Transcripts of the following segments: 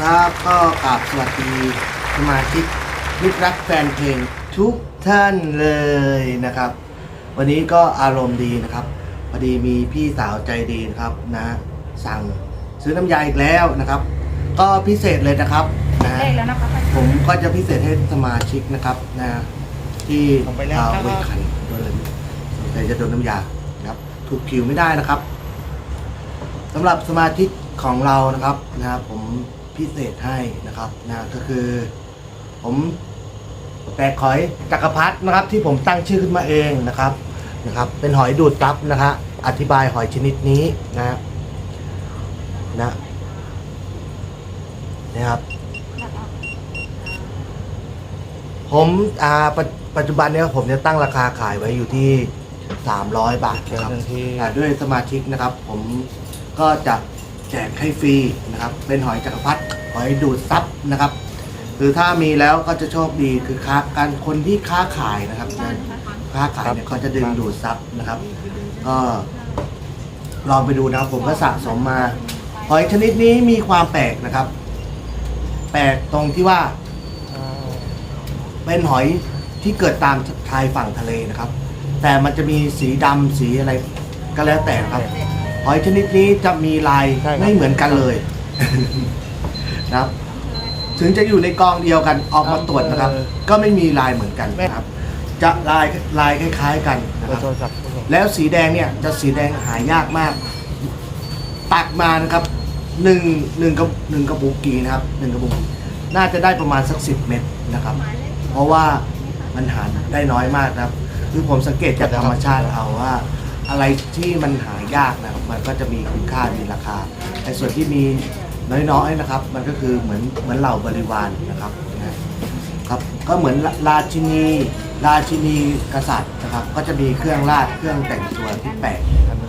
ครับก็กราบสวัสดีสมาชิกมิตรรักแฟนเพลงทุกท่านเลยนะครับ วันนี้ก็อารมณ์ดีนะครับพอดีมีพี่สาวใจดีนะครับนะ สั่งซื้อน้ำยาอีกแล้วนะครับ ก็พิเศษเลยนะครับนะเลขแล้วนะคะผมก็จะพิเศษให้สมาชิกนะครับนะที่ส่งไปแล้วเอาครับไว้ขันโดนเลยสงสัยจะโดนน้ำยานะครับถูกคิวไม่ได้นะครับสำหรับสมาชิกของเรานะครับนะครับผม พิเศษให้นะครับนะก็คือ ผมแปลกหอยจักรพรรดินะครับ ที่ผมตั้งชื่อขึ้นมาเองนะครับนะครับ เป็นหอยดูดซับนะครับอธิบายหอยชนิดนี้นะนะนะครับ ผมอ่าปัจปัจจุบันเนี้ยผมจะตั้งราคาขายไว้อยู่ที่ 300 บาทนะครับเต็มที่อ่าด้วยสมาชิกนะครับ ผมก็จะ แจกให้ฟรีนะครับ เป็นหอยจักรพรรดิหอยดูดซับนะครับคือถ้ามีแล้วก็จะโชคดีคือค้าการคนที่ค้าขายนะครับค้าขายเนี่ยเขาจะดึงดูดซับนะครับ ก็ลองไปดูนะครับผมก็สะสมมาหอยชนิดนี้มีความแปลกนะครับ แปลกตรงที่ว่า เป็นหอยที่เกิดตามชายฝั่งทะเลนะครับ แต่มันจะมีสีดำสีอะไรก็แล้วแต่ครับ หอยชนิดนี้จะมีลายใช่ครับไม่เหมือนกันเลย นะครับ ถึงจะอยู่ในกองเดียวกันออกมาตรวจนะครับก็ไม่มีลายเหมือนกันนะครับ จะลายลายคล้าย ๆ กันนะเบคอรับ ร์โทรศัพท์แล้วสีแดงเนี่ยจะสีแดงหายากมาก ตักมานะครับหนึ่งหนึ่งกระหนึ่งกระบุกกีนะครับหนึ่งกระบุกน่าจะได้ประมาณสักสิบเม็ดนะครับ เพราะว่ามันหาได้น้อยมากนะครับ คือผมสังเกตจากธรรมชาติเอาว่า อะไรที่มันหายากนะครับมันก็จะมีคุณค่ามีราคาไอ้ส่วนที่มีน้อยๆนะครับ มันก็คือเหมือนเหมือนเหล่าบริวารนะครับนะครับก็เหมือนราชินีราชินีกษัตริย์นะครับ ก็จะมีเครื่องราชเครื่องแต่งตัวที่แปลก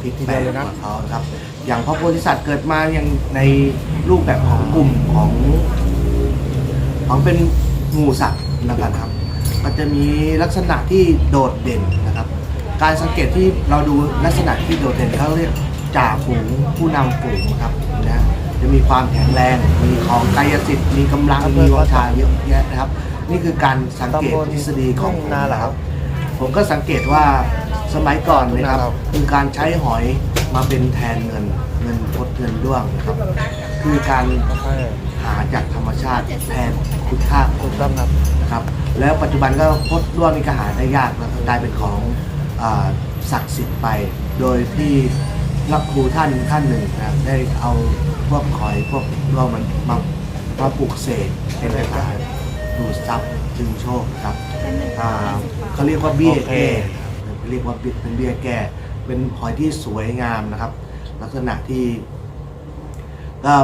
ที่แปลกกว่าเขาครับ อย่างพระโพธิสัตว์เกิดมาอย่างในรูปแบบของกลุ่มของของเป็นหมู่สัตว์นะครับก็จะมีลักษณะที่โดดเด่น การสังเกตที่เราดูลักษณะที่โดดเด่นเขาเรียกจ่าฝูงผู้นำฝูงนะครับนะจะมีความแข็งแรง มีของกายสิทธิ์ มีกำลัง มีวัชาเยอะแยะนะครับ นี่คือการสังเกตทฤษฎีของผมนาเหรอครับ ผมก็สังเกตว่าสมัยก่อนนะครับครับคือการใช้หอยมาเป็นแทนเงินเงินพดเงินด้วงนะครับ คือการใช่หาจากธรรมชาติแทนคุณค่าถูกต้องครับนะครับ แล้วปัจจุบันก็พดด้วงนี่ก็หาได้ยากแล้วก็กลายเป็นของอา ศักดิ์สิทธิ์ไป โดยที่รับครูท่านท่านหนึ่งนะครับได้เอาพวกหอยพวกด้วงมันมามาปลูกเสกเป็นคาถาดูดซับจึงโชคนะครับอ่าเขาเรียกว่าเบี้ยแก้นะครับเรียกว่าเป็นเบี้ยแก้เป็นหอยที่สวยงามนะครับ ลักษณะที่ก็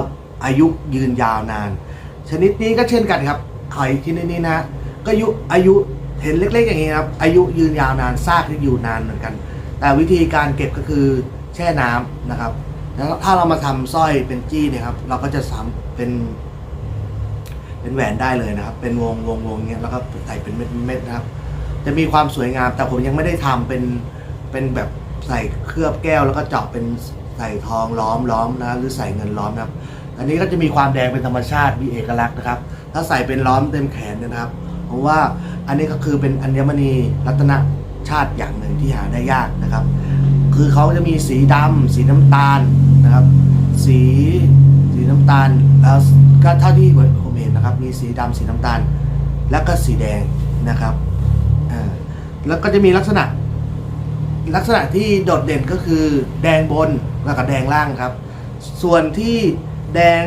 อายุยืนยาวนาน ชนิดนี้ก็เช่นกันครับหอยชนิดนี้นะก็อายุอายุ เห็นเล็กๆอย่างนี้ครับ อายุยืนยาวนานซากที่อยู่นานเหมือนกัน แต่วิธีการเก็บก็คือแช่น้ำนะครับ แล้วถ้าเรามาทำสร้อยเป็นจี้เนี่ยครับ เราก็จะซ้ำเป็น เป็นแหวนได้เลยนะครับ เป็นวงวงวงเงี้ยแล้วก็ใส่เป็นเม็ดเม็ดนะครับ จะมีความสวยงาม แต่ผมยังไม่ได้ทำเป็นเป็นแบบใส่เคลือบแก้ว แล้วก็เจาะเป็นใส่ทองล้อมล้อมนะหรือใส่เงินล้อมนะครับ อันนี้ก็จะมีความแดงเป็นธรรมชาติมีเอกลักษณ์นะครับ ถ้าใส่เป็นล้อมเต็มแขนเนยนะครับ ผมว่าอันนี้ก็คือเป็นอัญมณีรัตนชาติอย่างหนึ่งที่หาได้ยากนะครับ คือเขาจะมีสีดำสีน้ำตาลนะครับ สีสีน้ำตาลแล้วก็เท่าที่ผมเห็นนะครับ มีสีดำสีน้ำตาล แล้วก็สีแดงนะครับแล้วก็จะมีลักษณะลักษณะที่โดดเด่นก็คือแดงบนแล้วก็แดงล่างครับ ส่วนที่แดง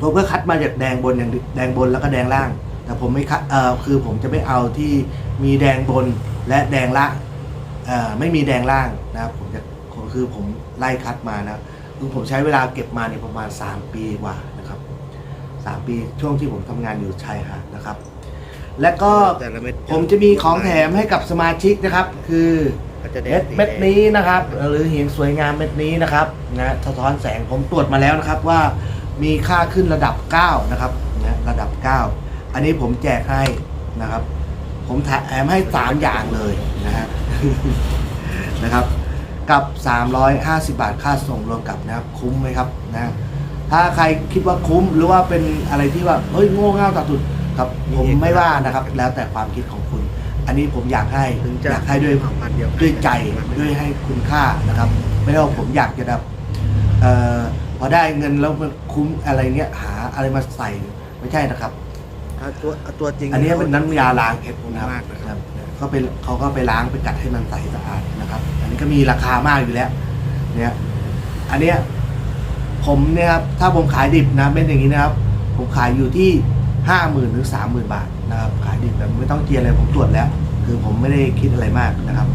ผมก็คัดมาจากแดงบนอย่างแดงบนแล้วก็แดงล่าง แต่ผมไม่คัดเอ่อคือผมจะไม่เอาที่มีแดงบนและแดงละเอ่อไม่มีแดงล่างนะครับผมจะคือผมไล่คัดมานะคือผมใช้เวลาเก็บมาเนี่ยประมาณ 3 ปีกว่านะครับ 3 ปีช่วงที่ผมทำงานอยู่ชายหาดนะครับ และก็แต่ละเม็ดผมจะมีของแถมให้กับสมาชิกนะครับ คือก็จะเม็ดเม็ดนี้นะครับ หรือหินสวยงามเม็ดนี้นะครับนะสะท้อนแสงผมตรวจมาแล้วนะครับว่ามีค่าขึ้นระดับ 9 นะครับนะระดับ 9 อันนี้ผมแจกให้นะครับ ผมแถมให้3อย่างเลยนะฮะนะครับ กับ 350 บาทค่าส่งรวมกับนะครับ คุ้มไหมครับนะถ้าใครคิดว่าคุ้มหรือว่าเป็นอะไรที่ว่าเฮ้ยโง่เง่าตัดสุดครับผมไม่ว่านะครับ แล้วแต่ความคิดของคุณ อันนี้ผมอยากให้ถึงจะอยากให้ด้วยเผ่าพันธุ์เดียวกันด้วยใจด้วยให้คุณค่านะครับ ไม่ได้ว่าผมอยากจะแบบเอ่อพอได้เงินแล้วมันคุ้มอะไรเงี้ยหาอะไรมาใส่ไม่ใช่นะครับ เอาตัวเอาตัวจริงอันนี้เป็นน้ำยาล้างเห็ดนะครับมากนะครับเขาไปเขาก็ไปล้างไปกัดให้มันใสสะอาดนะครับ อันนี้ก็มีราคามากอยู่แล้ว เนี่ย อันเนี้ยผมเนี่ยครับถ้าผมขายดิบนะเป็นอย่างนี้นะครับ ผมขายอยู่ที่ห้าหมื่นถึงสามหมื่นบาทนะครับ ขายดิบแบบไม่ต้องเจียอะไรผมตรวจแล้ว คือผมไม่ได้คิดอะไรมากนะครับ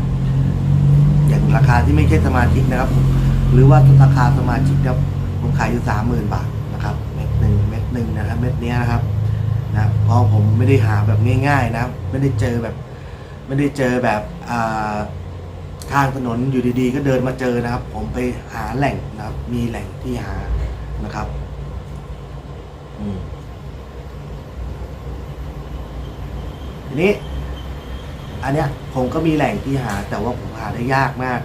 อย่างราคาที่ไม่ใช่สมาชิกนะครับ หรือว่าราคาสมาชิกนะครับผมขายอยู่สามหมื่นบาทนะครับเม็ดหนึ่งเม็ดหนึ่งนะครับ เม็ดเนี้ยนะครับ นะเพราะผมไม่ได้หาแบบง่ายๆนะไม่ได้เจอแบบ ไม่ได้เจอแบบอ่าทางถนนอยู่ดีๆ ก็เดินมาเจอนะครับ ผมไปหาแหล่งนะครับ มีแหล่งที่หานะครับอืมทีนี้ อันเนี้ยผมก็มีแหล่งที่หา แต่ว่าผมหาได้ยากมาก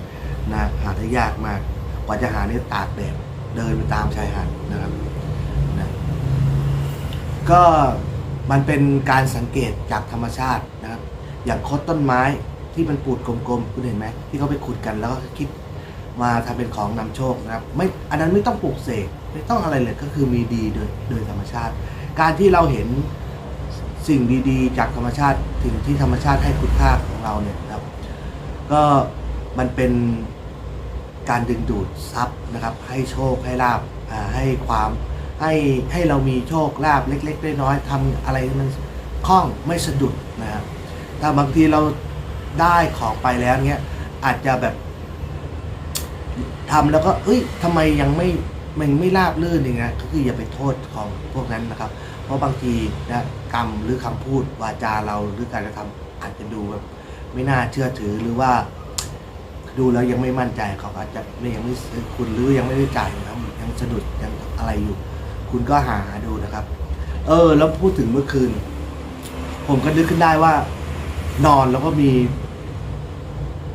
นะหาได้ยากมาก กว่าจะหาเนี่ยตากแดดเดินไปตามชายหาดนะครับนะก็ มันเป็นการสังเกตจากธรรมชาตินะครับ อย่างคดต้นไม้ที่มันปูดกลมๆคุณเห็นไหมที่เขาไปขุดกันแล้วก็คิดมาทำเป็นของนำโชคนะครับ ไม่อันนั้นไม่ต้องปลูกเสกไม่ต้องอะไรเลยก็คือมีดีโดยโดยธรรมชาติ การที่เราเห็นสิ่งดีๆ จากธรรมชาติสิ่งที่ธรรมชาติให้คุณค่าของเราเนี่ยครับ ก็มันเป็นการดึงดูดทรัพย์นะครับ ให้โชคให้ลาบให้ความ ให้ให้เรามีโชคลาบเล็กๆน้อยๆทำอะไรมันคล่องไม่สะดุดนะครับถ้าบางทีเราได้ของไปแล้วเนี้ยอาจจะแบบทำแล้วก็เอ้ยทำไมยังไม่มันไม่ราบลื่นอย่างเงี้ยก็คืออย่าไปโทษของพวกนั้นนะครับ เพราะบางทีนะกรรมหรือคำพูดวาจาเราหรือการกระทำอาจจะดูแบบไม่น่าเชื่อถือหรือว่าดูแล้วยังไม่มั่นใจเขาอาจจะไม่ยังไม่ซื้อคุณหรือยังไม่ได้จ่ายนะครับยังสะดุดยังอะไรอยู่ คุณก็หาดูนะครับ เออ แล้วพูดถึงเมื่อคืน ผมก็นึกขึ้นได้ว่า นอนแล้วก็มี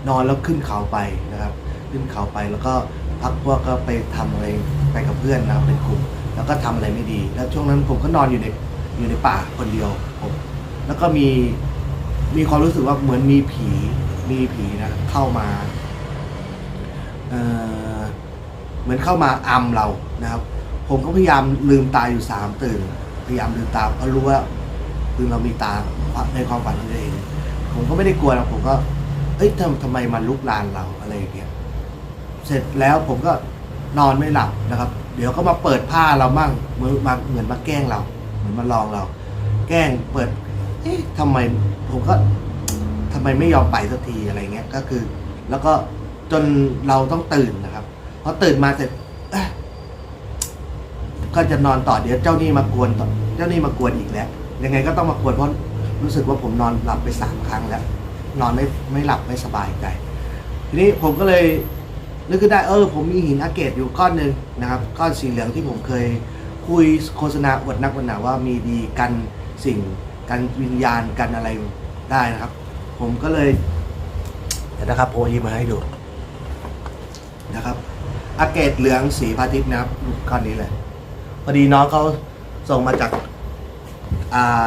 นอนแล้วขึ้นเขาไปนะครับ ขึ้นเขาไปแล้วก็พักพวกก็ไปทำอะไรไปกับเพื่อนนะเป็นกลุ่มแล้วก็ทำอะไรไม่ดี แล้วช่วงนั้นผมก็นอนอยู่ในอยู่ในป่าคนเดียวผมแล้วก็มีมีความรู้สึกว่าเหมือนมีผีมีผีนะเข้ามาเอ่อเหมือนเข้ามาอำเรานะครับ ผมก็พยายามลืมตาอยู่สามตื่น พยายามลืมตาเพราะรู้ว่าคือเรามีตาในความฝันของตัวเอง ผมก็ไม่ได้กลัวนะผมก็ เอ้ยทำทำไมมันลุกลานเราอะไรอย่างเงี้ยเสร็จแล้วผมก็นอนไม่หลับนะครับ เดี๋ยวก็มาเปิดผ้าเรามั่งเหมือนมาเหมือนมาแกล้งเรา เหมือนมาลองเรา แกล้งเปิด เอ๊ะทำไมผมก็ทำไมไม่ยอมไปสักทีอะไรเงี้ยก็คือ แล้วก็จนเราต้องตื่นนะครับพอตื่นมาเสร็จ ก็จะนอนต่อเดี๋ยวเจ้านี้มากวนต่อเจ้านี้มากวนอีกแล้วยังไงก็ต้องมากวนเพราะรู้สึกว่าผมนอนหลับไปสามครั้งแล้ว นอนไม่ไม่หลับไม่สบายใจทีนี้ผมก็เลยนึกขึ้นได้เออ ผมมีหินอาเกตอยู่ก้อนหนึ่งนะครับ ก้อนสีเหลืองที่ผมเคยคุยโฆษณาอวดนักอวดหนาว่ามีดีกันสิ่งกันวิญญาณกันอะไรได้นะครับ ผมก็เลยเดี๋ยวนะครับโพยมาให้ดูนะครับอาเกตเหลืองสีพาทิตย์นะครับก้อนนี้เลย พอดีน้องเขาส่งมาจาก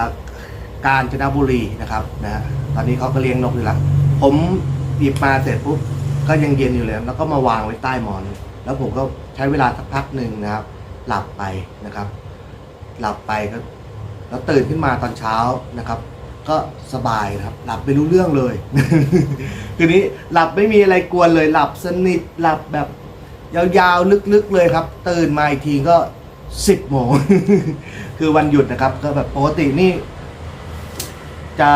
ากาญจนบุรีนะครับนะตอนนี้เขาก็เลี้ยงนกอยู่แล้วผมหยิบมาเสร็จปุ๊บก็ยังเย็นอยู่เลยแล้วก็มาวางไว้ใต้หมอน แล้วผมก็ใช้เวลาสักพักหนึ่งนะครับ หลับไปนะครับ หลับไปก็แล้วตื่นขึ้นมาตอนเช้านะครับ ก็สบายนะครับ หลับไม่รู้เรื่องเลยคืนนี้หลับไม่มีอะไรกวนเลย หลับสนิทหลับแบบยาวๆลึกๆเลยครับ ตื่นมาอีกทีก็ สิบโมง คือวันหยุดนะครับ ก็แบบปกตินี่ จะ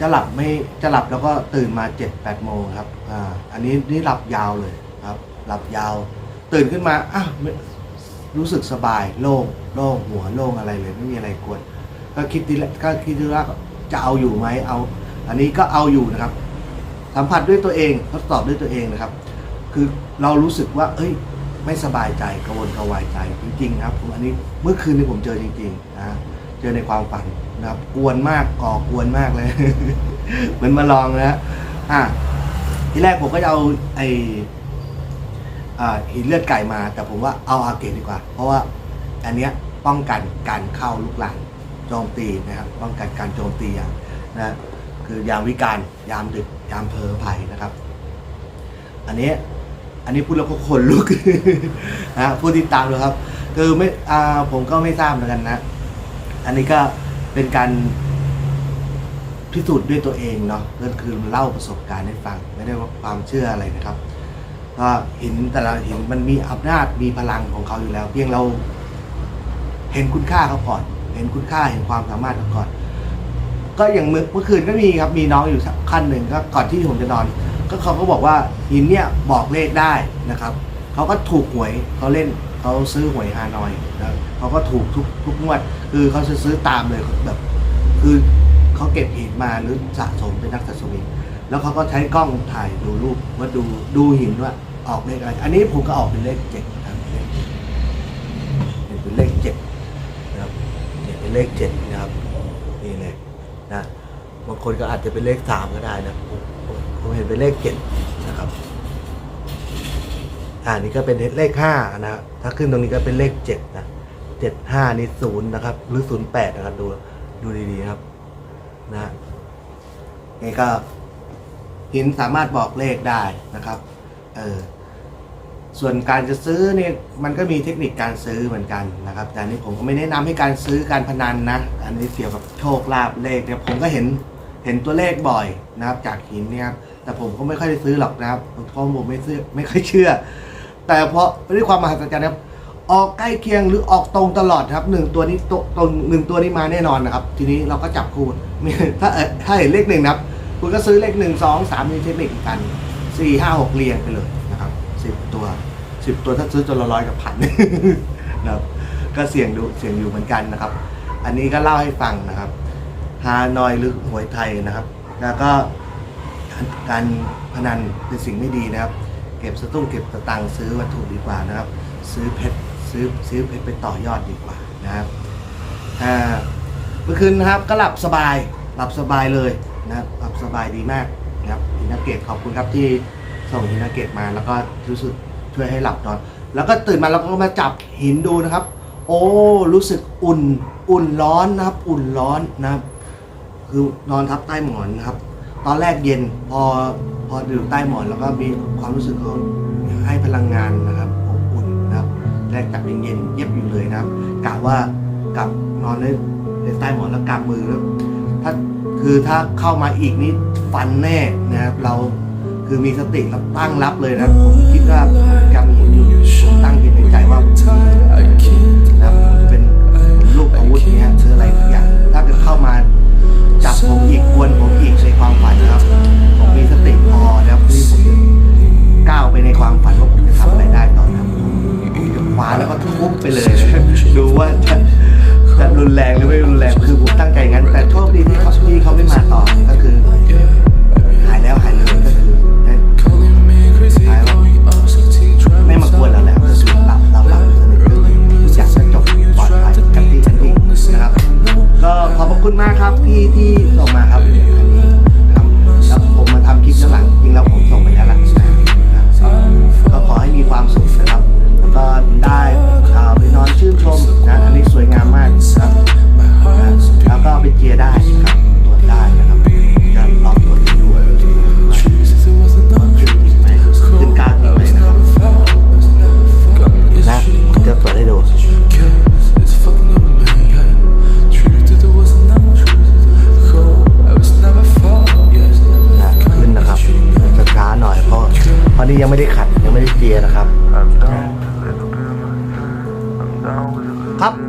จะหลับไม่จะหลับแล้วก็ตื่นมาเจ็ดแปดโมงครับ อ่า อันนี้นี่หลับยาวเลยครับ หลับยาว ตื่นขึ้นมาอ้าวรู้สึกสบายโล่งโล่งหัวโล่งอะไรเลย ไม่มีอะไรกวนก็คิดทีแรกก็คิดทีแรกจะเอาอยู่ไหมเอา อันนี้ก็เอาอยู่นะครับ สัมผัสด้วยตัวเองทดสอบด้วยตัวเองนะครับ คือเรารู้สึกว่า เอ้ย ไม่สบายใจกระวนกระวายใจจริงๆครับผมอันนี้เมื่อคืนนี้ผมเจอจริงๆนะเจอในความฝันนะครับกวนมากก่อกวนมากเลย เหมือนมาลองนะฮะอะทีแรกผมก็จะเอาไออ่าหินเลือดไก่มา แต่ผมว่าเอาอาเกตดีกว่า เพราะว่าอันเนี้ยป้องกันการเข้าลุกลานโจมตีนะครับ ป้องกันการโจมตีอย่างนะคือยามวิการยามดึกยามเพลอภัยนะครับ อันนี้ อันนี้พูดแล้วก็ขนลุก นะพูดติดตามเลยครับคือไม่อ่าผมก็ไม่ทราบเหมือนกันนะ อันนี้ก็เป็นการพิสูจน์ด้วยตัวเองเนาะก็คือเล่าประสบการณ์ให้ฟัง ไม่ได้ว่าความเชื่ออะไรนะครับก็หินแต่ละหินมันมีอำนาจมีพลังของเขาอยู่แล้ว เพียงเรา เห็นคุณค่าเขาก่อน เห็นคุณค่าเห็นความสามารถเขาก่อน ก็อย่างเมื่อคืนก็มีครับ มีน้องอยู่ขั้นหนึ่งก็ก่อนที่ผมจะนอน ก็เขาก็บอกว่าหินเนี่ยบอกเลขได้นะครับเขาก็ถูกหวยเขาเล่นเขาซื้อหวยฮานอยนะเขาก็ถูกทุกทุกงวด คือเขาจะซื้อตามเลยแบบคือเขาเก็บหินมาหรือสะสมเป็นนักสะสมหินแล้วเขาก็ใช้กล้องถ่ายดูรูปว่าดูดูหินว่าออกเลขอะไร อันนี้ผมก็ออกเป็นเลขเจ็ดนะครับเป็นเลขเจ็ดนะครับเป็นเลขเจ็ดนะครับนี่เลยนะบางคนก็อาจจะเป็นเลขสามก็ได้นะ ผมเห็นเป็นเลขเจ็ดนะครับอ่านี่ก็เป็นเลขห้านะถ้าขึ้นตรงนี้ก็เป็นเลขเจ็ดนะเจ็ดห้านี่ศูนย์นะครับ หรือศูนย์แปดนะครับดูดูดีๆครับนะนี่ก็หินสามารถบอกเลขได้นะครับ เออส่วนการจะซื้อเนี่ยมันก็มีเทคนิคการซื้อเหมือนกันนะครับ แต่นี้ผมก็ไม่แนะนำให้การซื้อการพนันนะ อันนี้เกี่ยวกับโชคลาภเลขเนี่ยผมก็เห็น เห็นตัวเลขบ่อยนะครับ จากหินเนี่ยครับแต่ผมก็ไม่ค่อยได้ซื้อหรอกนะครับเพราะผมไม่ซื้อไม่ค่อยเชื่อ แต่เพราะด้วยความมหัศจรรย์นะครับ ออกใกล้เคียงหรือออกตรงตลอดครับหนึ่งตัวนี้ตรงตรงหนึ่งตัวนี้มาแน่นอนนะครับ ทีนี้เราก็จับคู่ถ้าเออถ้าเห็นเลขหนึ่งนะครับ คุณก็ซื้อเลขหนึ่งสองสามมีเทคนิคกันสี่ห้าหกเรียงไปเลยนะครับสิบตัวสิบตัวถ้าซื้อจนละร้อยกับพันนะครับก็เสี่ยงดูเสี่ยงอยู่เหมือนกันนะครับ อันนี้ก็เล่าให้ฟังนะครับ ฮานอยหรือหวยไทยนะครับ แล้วก็การการพนันเป็นสิ่งไม่ดีนะครับ เก็บสตุ้งเก็บสตังค์ซื้อวัตถุดีกว่านะครับ ซื้อเพชรซื้อซื้อเพชรไปต่อยอดดีกว่านะครับเมื่อคืนนะครับก็หลับสบายหลับสบายเลยนะครับหลับสบายดีมากนะครับฮินาเกตขอบคุณครับที่ส่งฮินาเกตมาแล้วก็รู้สึกช่วยให้หลับนอน แล้วก็ตื่นมาแล้วก็มาจับหินดูนะครับ โอ้รู้สึกอุ่นอุ่นร้อนนะครับ อุ่นร้อนนะครับ คือนอนทับใต้หมอนนะครับ ตอนแรกเย็นพอพออยู่ใต้หมอนแล้วก็มีความรู้สึกเขาให้พลังงานนะครับอบอุ่นนะครับแรกจับเย็นๆเย็บอยู่เลยนะครับกะว่ากลับนอนในในใต้หมอนแล้วกำมือแล้วถ้าคือถ้าเข้ามาอีกนี่ฟันแน่นะครับเราคือมีสติแล้วตั้งรับเลยนะผมคิดว่า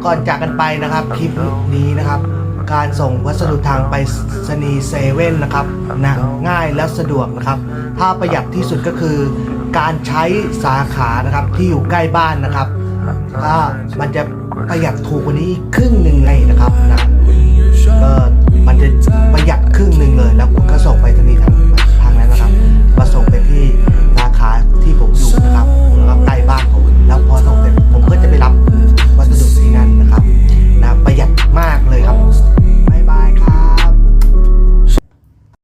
ก่อนจากกันไปนะครับคลิปนี้นะครับ การส่งวัสดุทางไปสนีเซเว่นนะครับนะง่ายและสะดวกนะครับ ถ้าประหยัดที่สุดก็คือ การใช้สาขานะครับที่อยู่ใกล้บ้านนะครับก็มันจะประหยัดถูกกว่านี้ครึ่งหนึ่งเลยนะครับนะก็มันจะประหยัดครึ่งหนึ่งเลย แล้วคุณก็ส่งไปสนีทางทางนั้นนะครับมาส่งไปที่สาขาที่ผมอยู่นะครับแล้วใกล้บ้านผมแล้วพอ